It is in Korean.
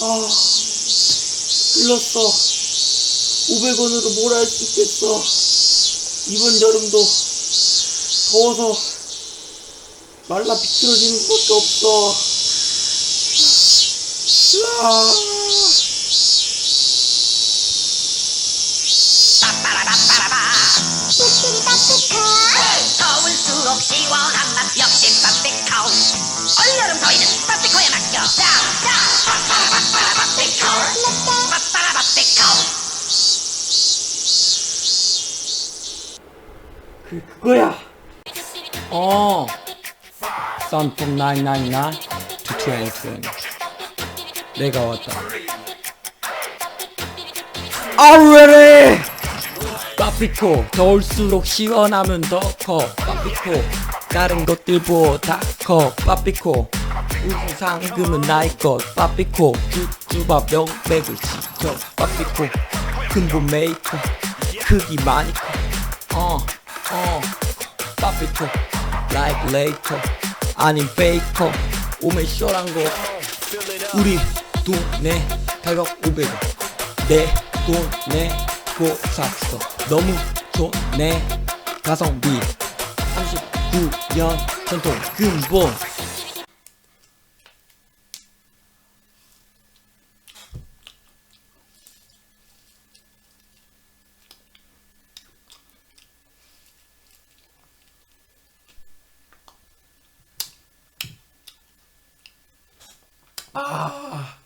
아, 흘렀어. 500원으로 뭘 할 수 있겠어. 이번 여름도 더워서 말라 비틀어지는 수밖에 없어. 으아. 그, 그거야. 어. 쌈통 999 to 2020. 내가 왔다. Already! 빠삐코 더울수록 시원하면 더커 빠삐코 다른 것들보다 커 빠삐코 우수 상금은 나의 것 빠삐코 쭈쭈밥 명백을 시켜 빠삐코 근본 메이커 크기 많이 커 어 어. 빠삐코 like later. 아님 페이커 오면 쇼란 거. 우리 돈내 가격 500원. 내 돈내 고 샀어 너무 좋네. 가성비. 39년 전통 근본 아